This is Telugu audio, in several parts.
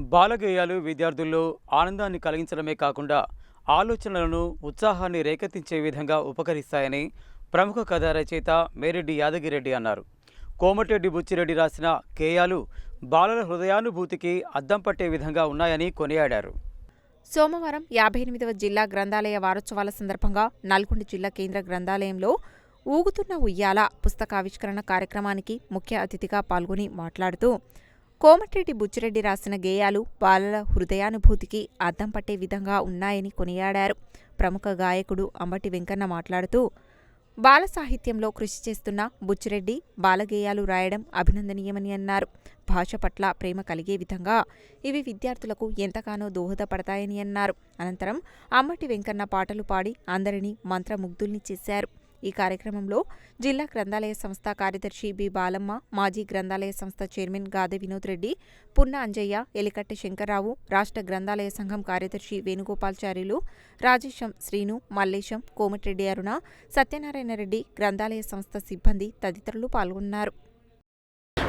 బాలగేయాలు విద్యార్థుల్లో ఆనందాన్ని కలిగించడమే కాకుండా ఆలోచనలను ఉత్సాహాన్ని రేకెత్తించే విధంగా ఉపకరిస్తాయని ప్రముఖ కథా రచయిత మేరెడ్డి యాదగిరెడ్డి అన్నారు. కోమటిరెడ్డి బుచ్చిరెడ్డి రాసిన కేయాలు బాలల హృదయానుభూతికి అద్దం పట్టే విధంగా ఉన్నాయని కొనియాడారు. సోమవారం యాభై ఎనిమిదవ జిల్లా గ్రంథాలయ వారోత్సవాల సందర్భంగా నల్గొండ జిల్లా కేంద్ర గ్రంథాలయంలో ఊగుతున్న ఉయ్యాల పుస్తకావిష్కరణ కార్యక్రమానికి ముఖ్య అతిథిగా పాల్గొని మాట్లాడుతూ కోమటిరెడ్డి బుచ్చిరెడ్డి రాసిన గేయాలు బాలల హృదయానుభూతికి అద్దం పట్టే విధంగా ఉన్నాయని కొనియాడారు. ప్రముఖ గాయకుడు అంబటి వెంకన్న మాట్లాడుతూ బాల సాహిత్యంలో కృషి చేస్తున్న బుచ్చిరెడ్డి బాలగేయాలు రాయడం అభినందనీయమని అన్నారు. భాష పట్ల ప్రేమ కలిగే విధంగా ఇవి విద్యార్థులకు ఎంతగానో దోహదపడతాయని అన్నారు. అనంతరం అమ్మటి వెంకన్న పాటలు పాడి అందరినీ మంత్రముగ్ధుల్ని చేశారు. ఈ కార్యక్రమంలో జిల్లా గ్రంథాలయ సంస్థ కార్యదర్శి బి బాలమ్మ మాజీ గ్రంథాలయ సంస్థ చైర్మన్ గాదె వినోద్ రెడ్డి పున్న అంజయ్య ఎలికట్టె శంకర్రావు రాష్ట్ర గ్రంథాలయ సంఘం కార్యదర్శి వేణుగోపాల్చార్యులు రాజేశం శ్రీను మల్లేశం కోమటిరెడ్డి అరుణ సత్యనారాయణ రెడ్డి గ్రంథాలయ సంస్థ సిబ్బంది తదితరులు పాల్గొన్నారు.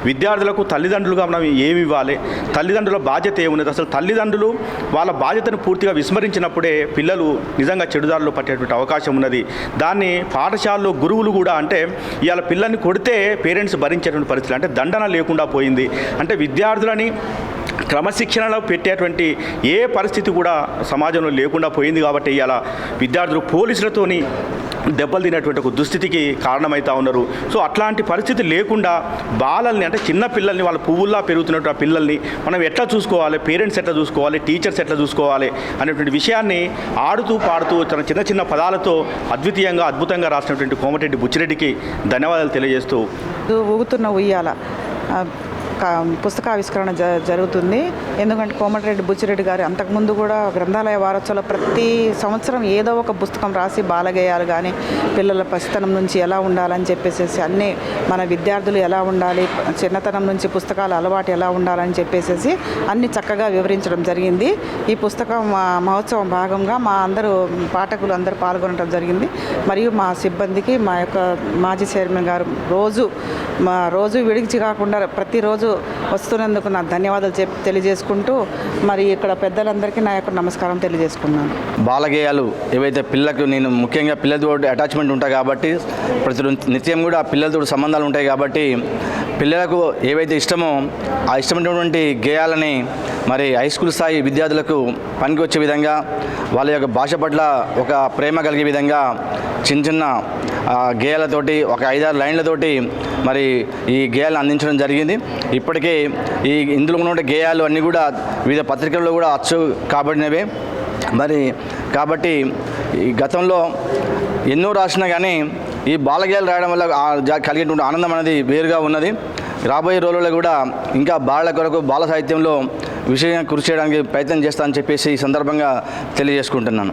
విద్యార్థులకు తల్లిదండ్రులుగా మనం ఏమి ఇవ్వాలి? తల్లిదండ్రుల బాధ్యత ఏమున్నది? అసలు తల్లిదండ్రులు వాళ్ళ బాధ్యతను పూర్తిగా విస్మరించినప్పుడే పిల్లలు నిజంగా చెడుదారులు పట్టేటువంటి అవకాశం ఉన్నది. దాన్ని పాఠశాలలో గురువులు కూడా అంటే ఇవాళ పిల్లల్ని కొడితే పేరెంట్స్ భరించేటువంటి పరిస్థితి అంటే దండన లేకుండా పోయింది. అంటే విద్యార్థులని క్రమశిక్షణలో పెట్టేటువంటి ఏ పరిస్థితి కూడా సమాజంలో లేకుండా పోయింది కాబట్టి ఇవాళ విద్యార్థులు పోలీసులతోని దెబ్బలు తినేటువంటి ఒక దుస్థితికి కారణమవుతా ఉన్నారు. సో అట్లాంటి పరిస్థితి లేకుండా బాలల్ని అంటే చిన్న పిల్లల్ని వాళ్ళ పువ్వుల్లా పెరుగుతున్నటువంటి ఆ పిల్లల్ని మనం ఎట్లా చూసుకోవాలి? పేరెంట్స్ ఎట్లా చూసుకోవాలి? టీచర్స్ ఎట్లా చూసుకోవాలి? అనేటువంటి విషయాన్ని ఆడుతూ పాడుతూ తన చిన్న చిన్న పదాలతో అద్వితీయంగా అద్భుతంగా రాసినటువంటి కోమటిరెడ్డి బుచ్చిరెడ్డికి ధన్యవాదాలు తెలియజేస్తూ ఊగుతున్న ఉయ్యాల. పుస్తక ఆవిష్కరణ పుస్తకావిష్కరణ జ జరుగుతుంది. ఎందుకంటే కోమటిరెడ్డి బుచ్చిరెడ్డి గారు అంతకుముందు కూడా గ్రంథాలయ వారోత్సవంలో ప్రతి సంవత్సరం ఏదో ఒక పుస్తకం రాసి బాలగేయాలు కానీ పిల్లల పసితనం నుంచి ఎలా ఉండాలని చెప్పేసేసి అన్నీ మన విద్యార్థులు ఎలా ఉండాలి చిన్నతనం నుంచి పుస్తకాల అలవాటు ఎలా ఉండాలని చెప్పేసేసి అన్ని చక్కగా వివరించడం జరిగింది. ఈ పుస్తకం మహోత్సవం భాగంగా మా అందరూ పాఠకులు అందరూ పాల్గొనడం జరిగింది. మరియు మా సిబ్బందికి మా యొక్క మాజీ చైర్మన్ గారు రోజు మా రోజు విడిచి కాకుండా ప్రతిరోజు వస్తున్నందుకు నా ధన్యవాదాలు చెప్ తెలియజేసుకుంటూ మరి ఇక్కడ పెద్దలందరికీ నా యొక్క నమస్కారం తెలియజేసుకున్నాను. బాలగేయాలు ఏవైతే పిల్లలకు నేను ముఖ్యంగా పిల్లలతో అటాచ్మెంట్ ఉంటాయి కాబట్టి ప్రతి నిత్యం కూడా పిల్లలతో సంబంధాలు ఉంటాయి కాబట్టి పిల్లలకు ఏవైతే ఇష్టమో ఆ ఇష్టమైనటువంటి గేయాలని మరి హై స్కూల్ స్థాయి విద్యార్థులకు పనికి వచ్చే విధంగా వాళ్ళ యొక్క భాష పట్ల ఒక ప్రేమ కలిగే విధంగా చిన్న చిన్న గేయాలతోటి ఒక ఐదారు లైన్లతోటి మరి ఈ గేయాలను అందించడం జరిగింది. ఇప్పటికే ఈ ఇందులో ఉన్న గేయాలు అన్నీ కూడా వివిధ పత్రికల్లో కూడా అచ్చు కాబడినవే. మరి కాబట్టి ఈ గతంలో ఎన్నో రాసినా కానీ ఈ బాలగేయాలు రాయడం వల్ల కలిగేటువంటి ఆనందం అనేది వేరుగా ఉన్నది. రాబోయే రోజుల్లో కూడా ఇంకా బాలల కొరకు బాల సాహిత్యంలో విషయంగా కృషి చేయడానికి ప్రయత్నం చేస్తానని చెప్పేసి ఈ సందర్భంగా తెలియజేసుకుంటున్నాను.